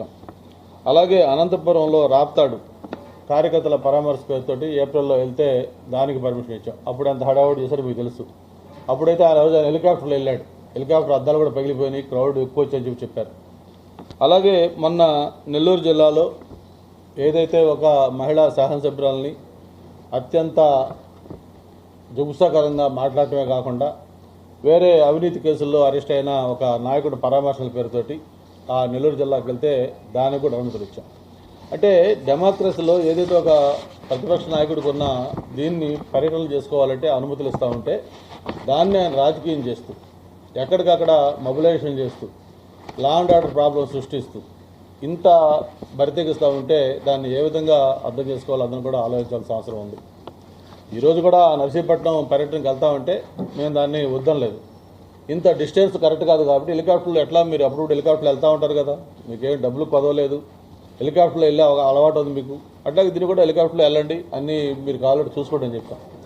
ఇచ్చాం అలాగే అనంతపురంలో రాప్తాడు కార్యకర్తల పరామర్శ పేరుతోటి ఏప్రిల్లో వెళ్తే దానికి పర్మిషన్ ఇచ్చాం. అప్పుడు ఎంత హడావుడి చేశారో మీకు తెలుసు. అప్పుడైతే ఆ రోజు ఆయన హెలికాప్టర్లో వెళ్ళాడు. హెలికాప్టర్ అద్దాలు కూడా పగిలిపోయినాయి క్రౌడ్ ఎక్కువ వచ్చని చెప్పి చెప్పారు. అలాగే మొన్న నెల్లూరు జిల్లాలో ఏదైతే ఒక మహిళా శాసనసభ్యురాలని అత్యంత జుగుసాకరంగా మాట్లాడటమే కాకుండా వేరే అవినీతి కేసుల్లో అరెస్ట్ అయిన ఒక నాయకుడు పరామర్శల పేరుతోటి ఆ నెల్లూరు జిల్లాకి వెళ్తే దానికి కూడా అనుమతులు ఇచ్చాం. అంటే డెమోక్రసీలో ఏదైతే ఒక ప్రతిపక్ష నాయకుడికి ఉన్న దీన్ని పర్యటనలు చేసుకోవాలంటే అనుమతులు ఇస్తూ ఉంటే దాన్ని ఆయన రాజకీయం చేస్తూ ఎక్కడికక్కడ మొబిలైజేషన్ చేస్తూ లా అండ్ ఆర్డర్ ప్రాబ్లం సృష్టిస్తూ ఇంత బరితెగిస్తూ ఉంటే దాన్ని ఏ విధంగా అర్థం చేసుకోవాలో అదని కూడా ఆలోచించాల్సిన అవసరం ఉంది. ఈరోజు కూడా నర్సీపట్నం పర్యటనకి వెళ్తామంటే మేము దాన్ని వద్దనలేదు. ఇంత డిస్టెన్స్ కరెక్ట్ కాదు కాబట్టి హెలికాప్టర్లో ఎట్లా మీరు అప్పుడు హెలికాప్టర్లు వెళ్తూ ఉంటారు కదా? మీకేం డబ్బులు పదవలేదు హెలికాప్టర్లో వెళ్ళే ఒక అలవాటు ఉంది మీకు. అట్లాగే దీన్ని కూడా హెలికాప్టర్లో వెళ్ళండి. అన్నీ మీరు కావాలంటే చూసుకోండి అని చెప్తాను